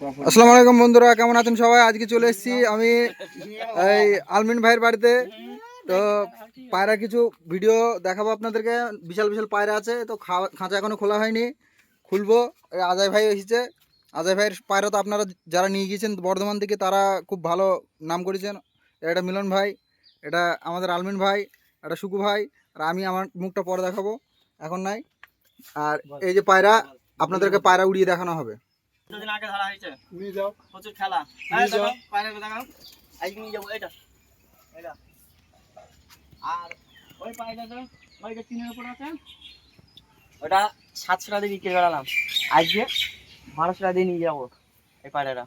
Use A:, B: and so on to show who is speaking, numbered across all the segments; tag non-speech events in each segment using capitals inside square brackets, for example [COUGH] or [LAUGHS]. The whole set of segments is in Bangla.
A: আসসালামু আলাইকুম বন্ধুরা, কেমন আছেন সবাই? আজকে চলে এসেছি আমি এই আলমিন ভাইয়ের বাড়িতে। তো পায়রা কিছু ভিডিও দেখাবো আপনাদেরকে। বিশাল বিশাল পায়রা আছে, তো খাঁচা এখনও খোলা হয়নি। খুলবো। আজয় ভাই এসেছে। আজয় ভাইয়ের পায়রা তো আপনারা যারা নিয়ে গিয়েছেন বর্ধমান থেকে, তারা খুব ভালো নাম করেছেন। এটা মিলন ভাই, এটা আমাদের আলমিন ভাই, এটা সুকু ভাই, আর আমি আমার মুখটা পরে দেখাবো। এখন নাই। আর এই যে পায়রা, আপনাদেরকে পায়রা উড়িয়ে দেখানো হবে।
B: দুদিন আগে ধরা হয়েছে।
C: নিয়ে যাও।
B: প্রচুর খেলা।
C: নিয়ে
B: দেখো,
C: যাও।
B: পায়রাগুলো দেখাও। আজকে নিয়ে যাব এটা এটা আর ওই পায়রাটা ওইটা তিনের উপর আছে। ওটা সাতশো টাকা দিয়ে বিক্রি করালাম আজকে বারোশো টাকা দিয়ে নিয়ে যাব এই পায়রাটা।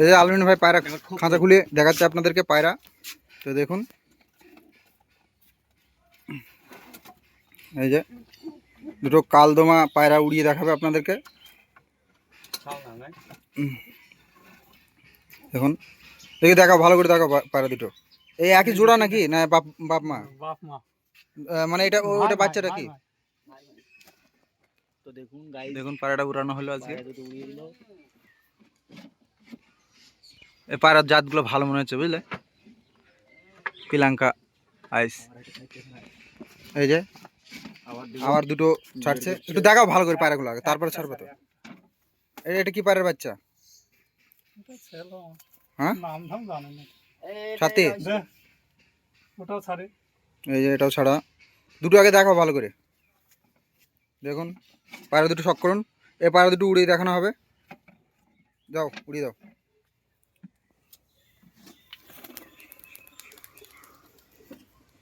A: এই যে আলমিন ভাই পায়রা খাঁচা খুলে দেখাচ্ছে আপনাদেরকে পায়রা। তো দেখুন। এই যে দুটো কালদমা পায়রা উড়িয়ে দেখাবে আপনাদেরকে। দেখুন দেখি দেখাও ভালো করে দেখাও পা- পায়রা দুটো। এই একই জোড়া নাকি? না বাপ বাপ মা?
C: বাপ মা।
A: মানে এটা ওটা বাচ্চাটা কি?
B: তো দেখুন গাই
A: দেখুন পায়রাটা উড়ানো হলো আজকে। এই পায়রার জাতগুলো ভালো মনে হচ্ছে বুঝলে? পিলাঙ্কা আইস। এই যে আবার দুটো ছাড়ছে। একটু দেখাও ভালো করে পায়রাগুলো আগে তারপরে ছাড়বে তো। এটা কি পায়রার বাচ্চা? হ্যাঁ?
C: নাম ধাম জানে না।
A: সাথে?
C: ওটাও ছাড়ে।
A: এই যে এটাও ছাড়া। দুটো আগে দেখাও ভালো করে। দেখুন পায়রা দুটো শখ করুন। এই পায়রা দুটো উড়িয়ে দেখানো হবে। যাও উড়িয়ে দাও।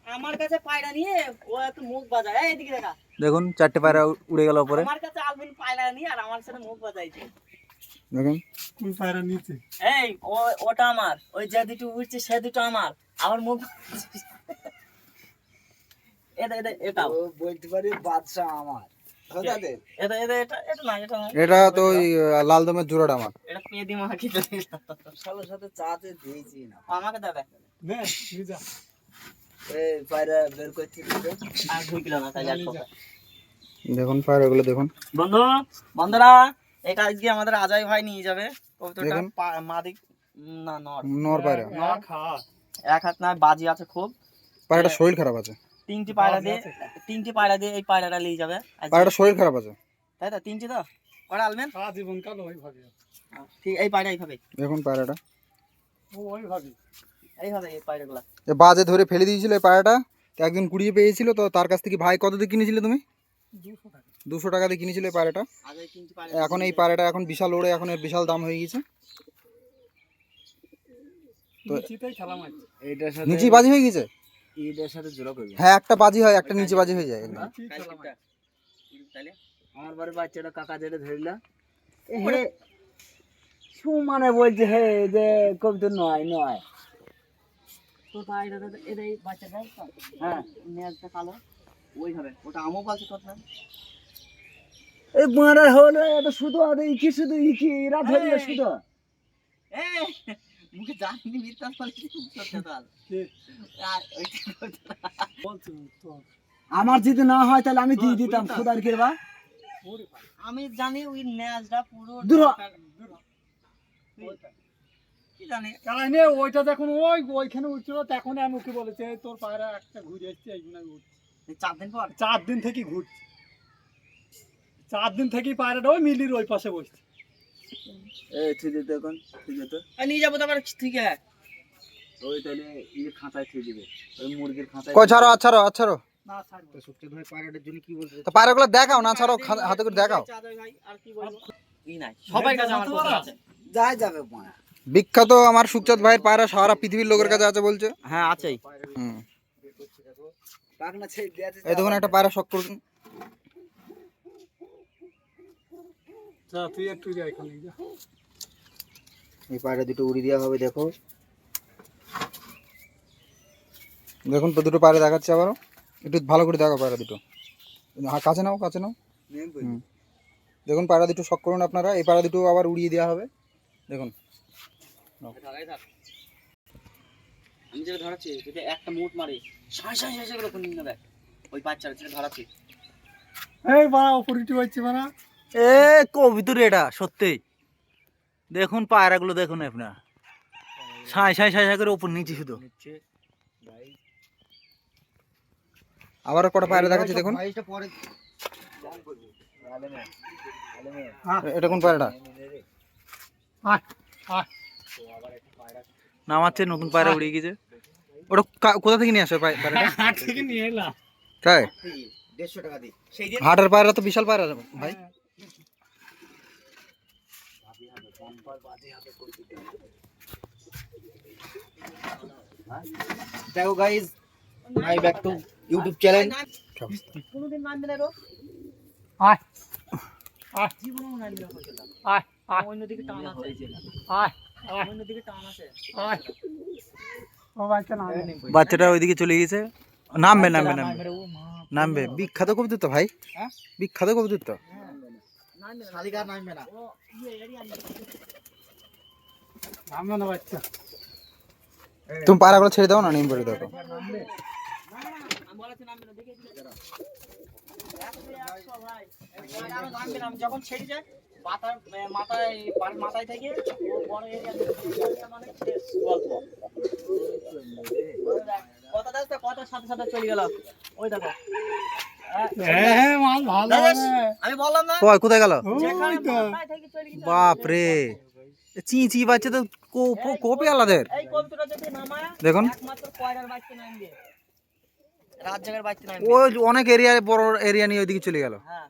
B: আমার কাছে পায়রা নিয়ে ও এত মুখ বাজায়। এদিকে দেখা।
A: দেখুন চারটে পায়রা উড়ে গেল উপরে।
B: আমার কাছে আলবিন পায়রা নিয়ে আর আমার সাথে মুখ বাজাইছে।
A: দেখুন।
C: কোন পায়রা নিচে?
B: এই ওটা আমার। ওই যে দুটো উঠছে সে দুটো আমার। আমার মুখ এটা এটা এটা।
D: বলতে পারি বাদশা আমার।
B: এটা এটা এটা এটা না এটা না।
A: এটা তো লাল দমের জোড়াটা আমার।
B: এটা পেয়ে দিই মাকে দিল
D: সালোর সাথে চাতে দিয়েছি না।
B: আমাকে দেবে
A: দেখুন পায়রাগুলো দেখুন।
B: বন্ধু বন্ধুরা এটা আজকে আমাদের আজয় ভাই নিয়ে যাবে। কবুতরটা মাদিক না নর।
A: নর পায়রা।
B: এক হাত না বাজি আছে খুব।
A: পায়রাটা শরীর খারাপ আছে।
B: তিনটি পায়রা দিয়ে তিনটি পায়রা দিয়ে এই পায়রাটা নিয়ে যাবে। আজকে।
A: পায়রাটা শরীর খারাপ আছে।
B: তাই তো তিনটি তো? ওরা আলবেন?
C: খা জীবন কাল ওই ভাবি।
B: ঠিক এই পায়রা এইভাবে
A: দেখুন পায়রাটা।
C: ও
A: বাজে ধরে ফেলে দিয়েছিল এই পায়রাটা একজন কুড়িয়ে পেয়েছিল তো তার কাছ থেকে ভাই কত দিয়ে কিনেছিলে তুমি?
C: দুশো টাকা।
A: দিয়ে কিনেছিলে এই পায়রাটা? এখন এই পায়রাটা এখন বিশাল ওড়ে এখন এর বিশাল দাম হয়ে গেছে। তো-
C: নিচিতেই খেলা মাছ।
D: এইটার সাথে
A: নিচে বাজি হয়ে গেছে?
D: এইটার সাথে জোড়া করবে।
A: হ্যাঁ একটা বাজি হয় একটা নিচে বাজি হয়ে যায়। একদম।
C: নিচেই খেলা মাছ।
B: তাহলে?
D: আমার বাড়ির বাচ্চাটা কাকা যেটা ধরলা এ বলছে হে যে কবিতা নয় নয়।
B: এটা এই
D: হ্যাঁ।
B: নেজটা কালো। ওইভাবে ওটা আমও পালছে তোর না?
D: এই মারা হলো এটা শুধু আদে ইকি শুধু ইকি এরা ধরলে শুধু
B: এ মুখে জানি মিথ্যা বলছি সত্যি আর ওইটা কবিতাটা।
C: তো
D: আমার যদি না হয় তাহলে আমি দিয়ে দিতাম খুদার কিরবা।
C: ভাই
B: আমি জানি ওই ন্যাজটা পুরো
D: দূর।
B: কি জানি।
C: কালাই ওইটা যখন ওই ওইখানে উঠছিল তখন আমি ওকে বলেছে তোর পায়রা একটা ঘুরে এসছে এইখানে উঠছে।
B: চার দিন পর?
C: চার দিন থেকে ঘুরছে। চার দিন থেকেই পায়রাটা ওই মিলির ওই পাশে বসছে।
D: এই ঠিক আছে এখন ঠিক আছে
B: নিয়ে যাব তারপরে ঠিক আছে
D: ওই তাহলে ইয়ে খাঁচায় থুয়ে দিবে ওই মুরগির খাঁচায়
A: কই ছাড়ো আচ্ছারো আচ্ছারো
C: না ছাড়বো।
D: ভাই পায়রাটার জন্য কি বলছে?
A: তো পায়রাগুলো দেখাও না ছাড়ো হাতে করে দেখাও।
B: আর কি বলব ই নাই সবার কাছে আমার আছে।
D: যাই যাবে পায়রা
A: বিখ্যাত আমার সুখচাঁদ ভাইয়ের পায়রা সারা পৃথিবীর লোকের কাছে আছে বলছে।
B: হ্যাঁ আছেই।
A: এই দেখুন একটা পায়রা শখ করুন
C: যা তুই একটু যা এখানে যা।
A: এই পায়রা দুটো উড়িয়ে দেওয়া হবে দেখো। দেখুন তো দুটো পায়রা দেখাচ্ছে আবারও। একটু ভালো করে দেখো পায়রা দুটো। হ্যাঁ কাছে নাও কাছে নাও। দেখুন পায়রা দুটো শখ করুন আপনারা। এই পায়রা দুটো আবার উড়িয়ে দেওয়া হবে। দেখুন।
B: আমি যেটা ধরাচ্ছি যদি একটা মুট মারি সাঁই সাঁই সাঁই করে কোন নেবে। ওই বাচ্চারা যেটা ধরাচ্ছি।
C: এই বাড়া অপরিটি হচ্ছে বাড়া।
A: এ কবিতুর এটা সত্যি। দেখুন পায়রাগুলো দেখুন আপনার সাঁই সাঁই সাঁই করে ওপর নিচে শুধু। আবার কটা পায়রা দেখাচ্ছি দেখুন। এটা কোন পায়রাটা?
C: আয় আয়।
A: নামাচ্ছে নতুন পায়রা উড়িয়ে গেছে ওটা কোথা থেকে নিয়ে আসে [LAUGHS]
C: হাট থেকে নিয়ে এলাম
A: তাই
B: দেড়শো টাকা দিই
A: হাটের পায়রা তো বিশাল পায়রা ভাই।
B: দেখো guys my back to YouTube channel
D: কোনোদিন নামবে না রো।
C: আয়। আয়
D: জীবনেও নামবে
C: আয় আয়।
D: অন্যদিকে টান আছে।
C: আয়।
A: বাচ্চাটা ওইদিকে চলে গেছে নামবে নামবে নামবে নামবে। বিখ্যাত কবিতা তো ভাই।
B: হ্যাঁ?
A: বিখ্যাত কবিতা তো।
D: ইয়ে এরিয়া নিয়ে
C: নামবে না বাচ্চা।
A: তুমি পায়রাগুলো ছেড়ে দাও না নিম করে দেখো
D: যখন ছেড়ে যায় মাথার মাথায় মাথায় থেকে ও বড় এরিয়া মানে গল্প। কথা দেখতে কথার সাথে সাথে চলে গেল ওই দেখো। হ্যাঁ,
C: হ্যাঁ মাল ভালো
B: দাদা,
C: হবে।
B: আমি বললাম না?
A: কোথায় গেল?
D: যেখানে
C: ওই তো।
D: মাথায় থেকে চলে গেছে,
A: বাপ রে। চি চি বাচ্চা তো কপি আলাদের। দেখুন।
D: একমাত্র বাচ্চা রাত জায়গার বাচ্চা নামবে
A: ওই অনেক এরিয়া বড় এরিয়া নিয়ে ওইদিকে চলে গেল।
D: হ্যাঁ।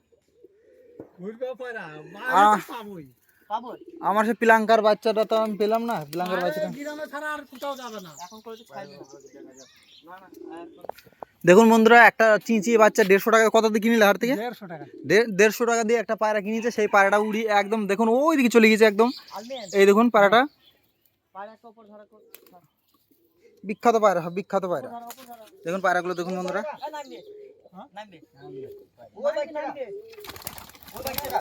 A: আমার সে পিলাঙ্কার বাচ্চাটা তো আমি পেলাম না পিলাঙ্কার বাচ্চাটা। দেখুন বন্ধুরা একটা চিঁচি বাচ্চা দেড়শো টাকা কত দিয়ে কিনিলে হাট থেকে?
C: দেড়শো টাকা।
A: দেড়শো টাকা দিয়ে একটা পায়রা কিনেছে সেই পায়রাটা উড়ি একদম দেখুন ওই দিকে চলে গেছে একদম। এই দেখুন পায়রাটা। বিখ্যাত পায়রা সব বিখ্যাত পায়রা। দেখুন পায়রাগুলো দেখুন বন্ধুরা
D: এই নামবে
C: হ্যাঁ?
D: নামবে
B: ও
D: ওই
B: বাচ্চা।
D: নামবে
B: ও বাচ্চাটা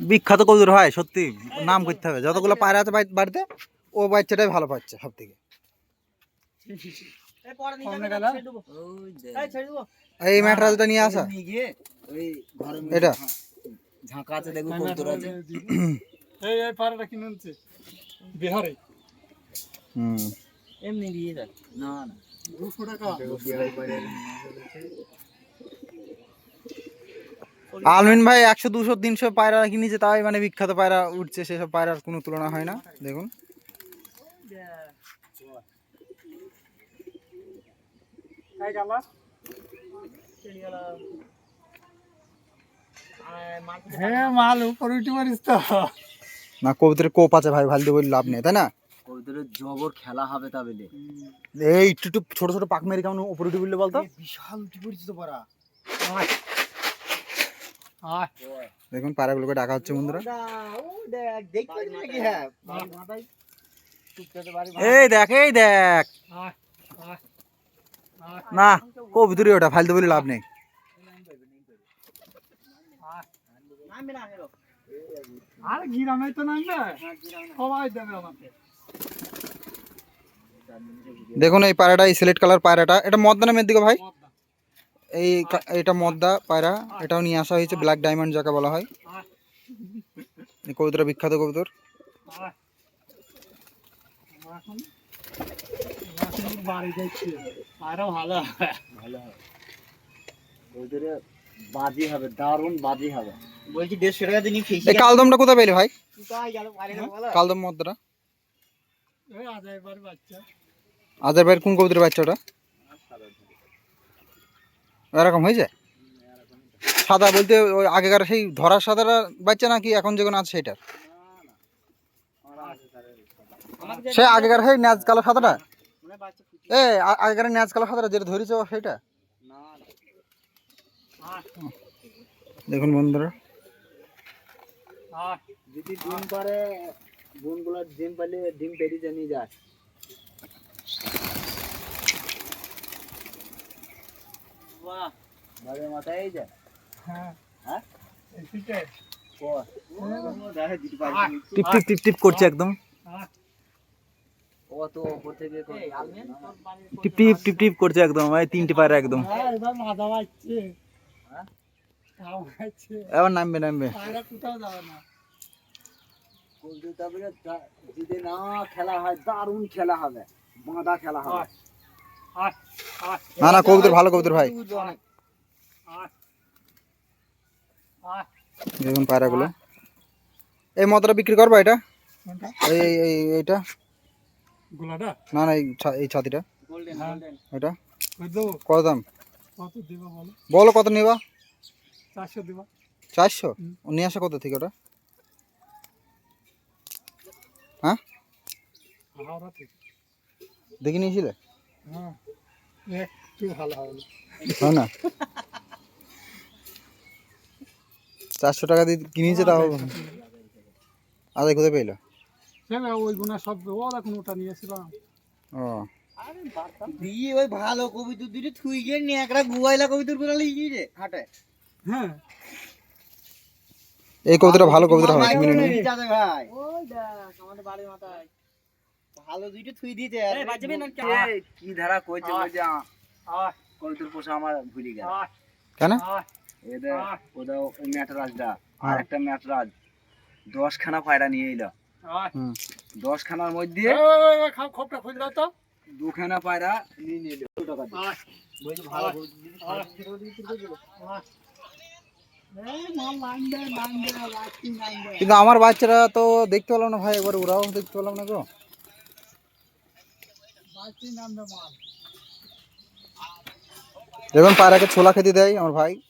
A: বিখ্যাত কবুতর হয় সত্যি নাম করতে হবে। যতগুলো পায়রা আছে বাড়ি- বাড়িতে ও বাচ্চাটাই ভালো পাচ্ছে সব থেকে
D: এই
A: ম্যাটরাজটা নিয়ে আসা। এটা?
B: ঝাঁকা আছে দেখো কবুতর আছে।
C: এই এই পায়রাটা কিনে আনছে বিহারে।
A: হুম।
D: এমনি দিয়ে
B: না না।
C: দুশো টাকা।
A: আলমিন ভাই একশো দুশো তিনশো পায়রা কিনেছে তাই মানে বিখ্যাত পায়রা উঠছে সেসব পায়রার কোনো তুলনা হয় না। দেখুন।
C: হ্যাঁ মাল উপর উঠে পারিস তো।
A: না কবুতরের কোপ আছে ভাই ভালো বলে লাভ নেই তাই না?
B: কবুতরের জবর খেলা হবে তবে রে
A: এই একটু একটু ছোট ছোট পাক মেরে কেমন উপরে উঠে বললে বলতো?
B: বিশাল উঠে পড়েছে তো পারা
A: দেখুন পায়রাগুলোকে ডাকা হচ্ছে বন্ধুরা।
B: ও দেখ দেখতে নাকি হ্যাঁ
D: মাথায় টুকটাতে বাড়ি
A: এই দেখ এই দেখ।
C: আয় আয় আয়
A: না কবুতরই ওটা ফালতু বলে লাভ নেই।
C: আয়
D: নামবে না হেরো
C: আর গ্রামে তো নামবে সবাই দেবে আমাকে।
A: দেখুন এই পায়রাটা এই সিলেক্ট কালার পায়রাটা এটা মদ্দা নামের দিকে ভাই?
C: মদ্দা।
A: এই এটা মদ্দা পায়রা এটাও নিয়ে আসা হয়েছে ব্ল্যাক ডায়মন্ড যাকে বলা হয়। কবুতরটা বিখ্যাত কবুতর। কালদমটা কোথায় পেলে ভাই? কালদম মদ্দাটা। আজার ভাইয়ের কোন কবুতরের বাচ্চা ওটা? এরকম হয়েছে? সাদা বলতে ওই আগেকার সেই ধরার সাদাটা বাচ্চা নাকি এখন যেগুলো আছে সেটা সে আগেকার সেই ন্যাজ কালো সাদাটা? এ আগেকার ন্যাজ কালো সাদাটা যেটা ধরেছে ও সেটা দেখুন বন্ধুরা।
B: যদি ডিম পারে
D: বোনগুলো ডিম পেলে ডিম পেরিয়ে নিয়ে যায়
B: বাহ
D: বাড়ির মাথায় এই যায়
C: হ্যাঁ
D: হ্যাঁ?
C: এদিকে
D: ও দেখে দিতে পারি
A: টিপ টিপ টিপ টিপ করছে একদম
C: হ্যাঁ
D: ও তো ওপর থেকে
B: এই আলমিন তোর বাড়ির
A: টিপ টিপ টিপ টিপ করছে একদম এই তিনটে পায়রা একদম
C: হ্যাঁ এবার মাজা বাজছে
D: হ্যাঁ?
C: তাও বাজছে
A: এবার নামবে নামবে
C: পায়রা কোথাও যাবে না
D: কলকাতা বলে দা- যদি না খেলা হয় দারুণ খেলা হবে বাঁধা খেলা হবে
C: আয় আয় আয়
A: না না কবুতর ভালো কবুতর ভাই। দেখুন পায়রাগুলো। এই মতটা বিক্রি করবা এটা? এই এই- এই এইটা? না না এই ছাতিটা।
B: গোল্ডেন
C: হ্যাঁ।
B: গোল্ডেন
A: এটা? কত দাম?
C: বলো?
A: বলো কত নেবা?
C: চারশো দেবো।
A: নিয়ে আসা কত থেকে ওটা? হ্যাঁ? দেখে নিয়েছিলে?
C: হ্যাঁ। একটু ভালো হবে
A: হয় না। চারশো টাকা দিয়ে কিনেছে তাও আদায় কোথায় পেল?
C: হ্যাঁ ওই গুণা সব ও এখন নিয়েছিলাম
A: ও।
D: দিয়ে ওই ভালো কবিতর দুটো থুই গিয়ে নিয়ে একটা গুয়াইলা কবিতর করে লিখি রে হাটে।
C: হ্যাঁ।
A: এই কবিতাটা ভালো কবিতা হবে তুমি নিয়ে
D: নিয়ে ভাই।
B: ওই দেখ আমাদের বাড়ির মাথায়।
D: ভালো দুইটা থুই দিতে
B: এই বাজবে না কি?
D: কি ধারা কইছে কবিতর পোষা আমার ভুলি গেল।
A: কেন।
D: ওদের ম্যাটরাজটা। আর। একটা ম্যাটরাজ। দশখানা পায়রা নিয়ে এলো। দশখানার মধ্যে
C: খোপটা খুলে দাও তো।
D: দুখানা পায়রা নিয়ে নিল টাকা দিয়ে। ভালো
A: কিন্তু আমার বাচ্চারা তো দেখতে পেলাম না ভাই একবার ওরাও দেখতে পেলাম না গো। দেখুন পায়রাকে ছোলা খেতে দেয় আমার ভাই।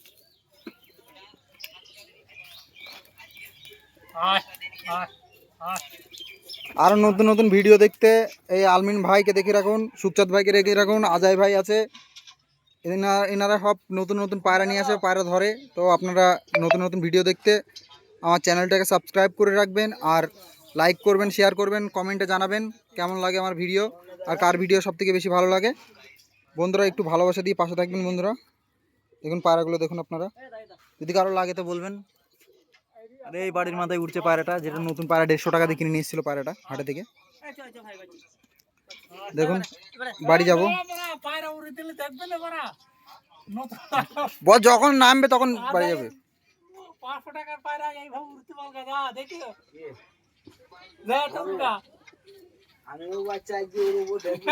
A: আরও নতুন নতুন ভিডিও দেখতে এই আলমিন ভাইকে দেখে রাখুন, সুখচাঁদ ভাইকে রেখে রাখুন আজয় ভাই আছে। এনা- এনারা সব নতুন নতুন পায়রা নিয়ে আসে, পায়রা ধরে। তো আপনারা নতুন নতুন ভিডিও দেখতে আমার চ্যানেলটাকে সাবস্ক্রাইব করে রাখবেন আর লাইক করবেন, শেয়ার করবেন, কমেন্টে জানাবেন কেমন লাগে আমার ভিডিও। আর কার ভিডিও সব থেকে বেশি ভালো লাগে? বন্ধুরা, একটু ভালোবাসা দিয়ে পাশে থাকবেন বন্ধুরা। দেখুন পায়রাগুলো, দেখুন আপনারা। যদি কারও লাগে তো বলবেন। আরে, এই বাড়ির মাথায় উঠছে পায়রাটা, যেটা নতুন পায়রা দেড়শো টাকা দিয়ে কিনে নিয়ে এসেছিল পায়রাটা, হাটে থেকে। দেখুন, বাড়ি যাব। যখন নামবে তখন বাড়ি যাবে।
C: পাঁচশো টাকার পায়রা, এইভাবে উড়তে পারবে দেখি।
D: আমিও বাচ্চা আজকে
C: দেখে।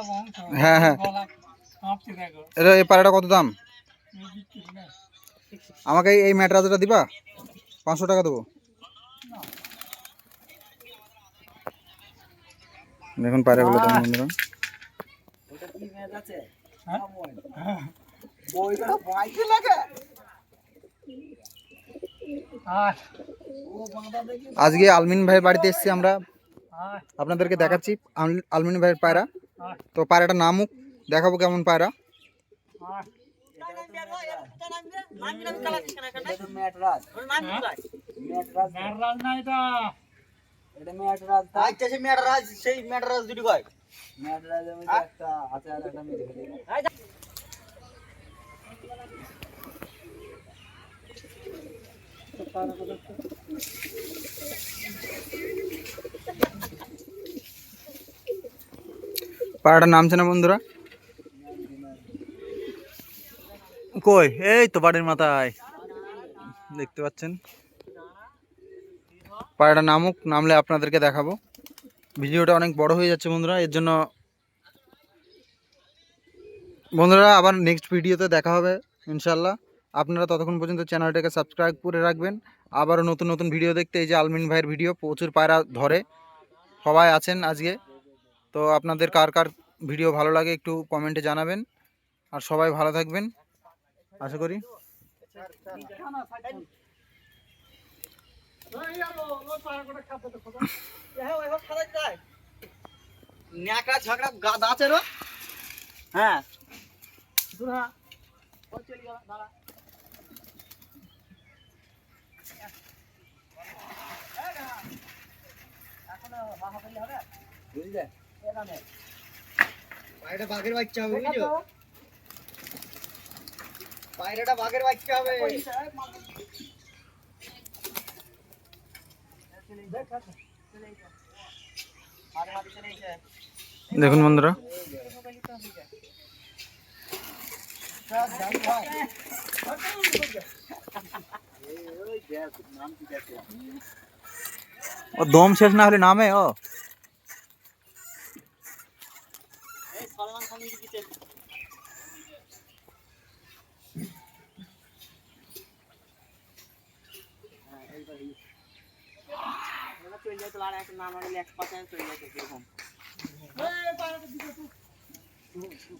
C: বংশ।
A: হ্যাঁ, হ্যাঁ। এটা এই পায়রাটা কত দাম। আমাকে এই- এই ম্যাটরাজটা দিবা? পাঁচশো টাকা দেবো। দেখুন পায়রাগুলো দেখুন বন্ধুরা।
D: ওটা কি ম্যাচ আছে?
C: হ্যাঁ?
D: বইটা বাইকে লাগে।
C: আয়
D: ও বাঁধা দেখি
A: আজকে আলমিন ভাইয়ের বাড়িতে এসেছি আমরা।
C: আয়
A: আপনাদেরকে দেখাচ্ছি আল- আলমিন ভাইয়ের পায়রা।
C: আয়
A: তো পায়রাটা নামুক দেখাবো কেমন পায়রা।
C: আয়
A: পায়রাটা নামছে না বন্ধুরা? কই? এই তো বাড়ির মাথায়। দেখতে পাচ্ছেন? পায়রাটা নামুক, নামলে আপনাদেরকে দেখাবো। ভিডিওটা অনেক বড় হয়ে যাচ্ছে বন্ধুরা, এর জন্য বন্ধুরা আবার নেক্সট ভিডিওতে দেখা হবে ইনশাল্লাহ আপনারা ততক্ষণ পর্যন্ত চ্যানেলটাকে সাবস্ক্রাইব করে রাখবেন। আবারও নতুন নতুন ভিডিও দেখতে এই যে আলমিন ভাইয়ের ভিডিও প্রচুর পায়রা ধরে। সবাই আছেন আজকে। তো আপনাদের কার কার ভিডিও ভালো লাগে একটু কমেন্টে জানাবেন। আর সবাই ভালো থাকবেন। আশা করি।
B: হ্যাঁ। দাঁড়া, দাঁড়া। এই দাঁড়া। এখনও বাহা পেলে হবে?
E: বুঝলে
B: এখানে।
E: পায়রাটা বাঘের বাচ্চা হবে
B: দেখা
E: বুঝছ। পায়রাটা বাঘের বাচ্চা হবে
B: ওই নিচে, এই মাল।
A: ও দম শেষ না হলে নামে, ও।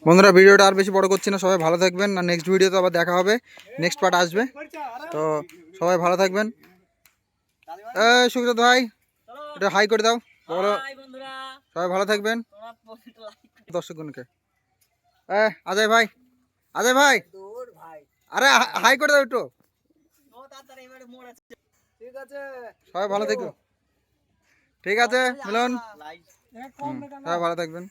A: বন্ধুরা, ভিডিওটা আর বেশি বড় করছি না, সবাই ভালো থাকবেন, আর নেক্সট ভিডিওতে আবার দেখা হবে নেক্সট পার্ট আসবে। তো সবাই ভালো থাকবেন। এই সুব্রত ভাই এটা হাই করে দাও। বলো সবাই ভালো থাকবেন।
B: তোমরা পোস্ট লাইক
A: দর্শকগণকে। এ অজয় ভাই অজয় ভাই। আরে হাই করে দাও একটু।
B: ও তাড়াতাড়ি এবারে মোড় আছে।
E: ঠিক আছে।
A: সবাই ভালো থাকবেন। ঠিক আছে মিলন। সবাই ভালো থাকবেন।